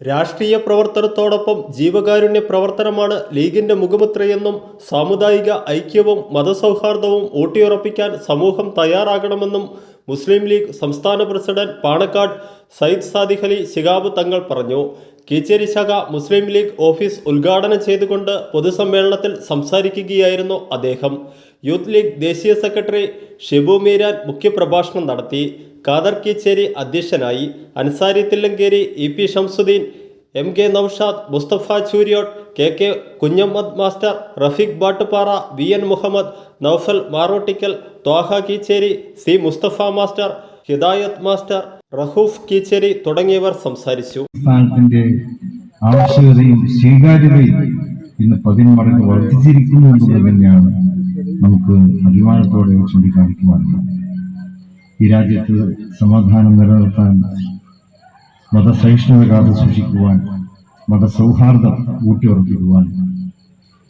രാഷ്ട്രീയ പ്രവർത്തനത്തോടൊപ്പം ജീവകാരുണ്യ പ്രവർത്തനമാണ് ലീഗിന്റെ മുഖമുദ്രയെന്നും സാമുദായിക ഐക്യവും മതസൗഹാർദ്ദവും ഊട്ടിയുറപ്പിക്കാൻ സമൂഹം തയ്യാറാകണമെന്നും മുസ്ലിം ലീഗ് സംസ്ഥാന പ്രസിഡന്റ് പാണക്കാട് സയ്യിദ് സാദിഖ് അലി ശിഹാബ് തങ്ങൾ പറഞ്ഞു. കീച്ചേരി ശാഖ മുസ്ലിം ലീഗ് ഓഫീസ് ഉദ്ഘാടനം ചെയ്തുകൊണ്ട് പൊതുസമ്മേളനത്തിൽ സംസാരിക്കുകയായിരുന്നു അദ്ദേഹം. യൂത്ത് ലീഗ് ദേശീയ സെക്രട്ടറി ഷിബു മീരാൻ മുഖ്യപ്രഭാഷണം നടത്തി ഖാദർ കീച്ചേരി അധ്യക്ഷനായി Ansari Thillankeri E P Shamsuddin M K Naushad Mustafa Chooriyot K K Kunhammad master Rafeeq Battupara V N Muhammad Naufal Marottikkal Thaha Keecheri C Mustafa master Hidayath master Rauf Keecheri തുടങ്ങിയവർ സംസാരിച്ചു. ആവശ്യകതയും സ്വീകാര്യതയും ഇന്ന് പതിന്മടങ്ങ് വർദ്ധിച്ചിരിക്കുന്നു എന്നുള്ളത് തന്നെയാണ് നമുക്ക് അഭിമാനത്തോടെ ചൂണ്ടിക്കാണിക്കുവാനുള്ളത് ഈ രാജ്യത്ത് സമാധാനം നിലനിർത്താൻ മതസഹിഷ്ണുത കാത്തു സൂക്ഷിക്കുവാൻ മതസൗഹാർദ്ദം ഊട്ടിയുറപ്പിക്കുവാൻ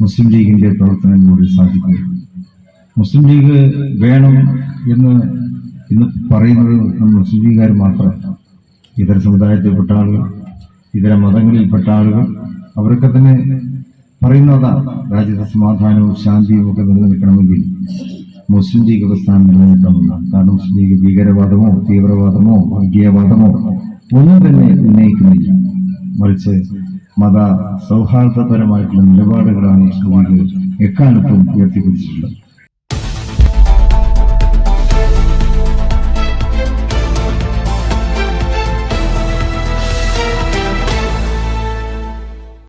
മുസ്ലിം ലീഗിന്റെ പ്രവർത്തനങ്ങളിലൂടെ സാധിക്കും. മുസ്ലിം ലീഗ് വേണം എന്ന് ഇന്ന് പറയുന്നത് നമ്മൾ മുസ്ലിം ലീഗുകാർ മാത്രമല്ല ഇതര സമുദായത്തിൽപ്പെട്ട ആളുകൾ ഇതര മതങ്ങളിൽപ്പെട്ട ആളുകൾ അവരൊക്കെ തന്നെ പറയുന്നതാണ് രാജ്യത്തെ സമാധാനവും ശാന്തിയും ഒക്കെ നിലനിൽക്കണമെങ്കിൽ മുസ്ലിം ലീഗ് പ്രസ്ഥാനം നിലനിൽക്കണമെന്നാണ് കാരണം മുസ്ലിം ലീഗ് ഭീകരവാദമോ തീവ്രവാദമോ വർഗീയവാദമോ ഒന്നും തന്നെ ഉന്നയിക്കുന്നില്ല. മറിച്ച് മത സൗഹാർദ്ദപരമായിട്ടുള്ള നിലപാടുകളാണ് മുസ്ലിം ലീഗ് എക്കാലത്തും ഉയർത്തിപ്പിടിച്ചിട്ടുള്ളത്.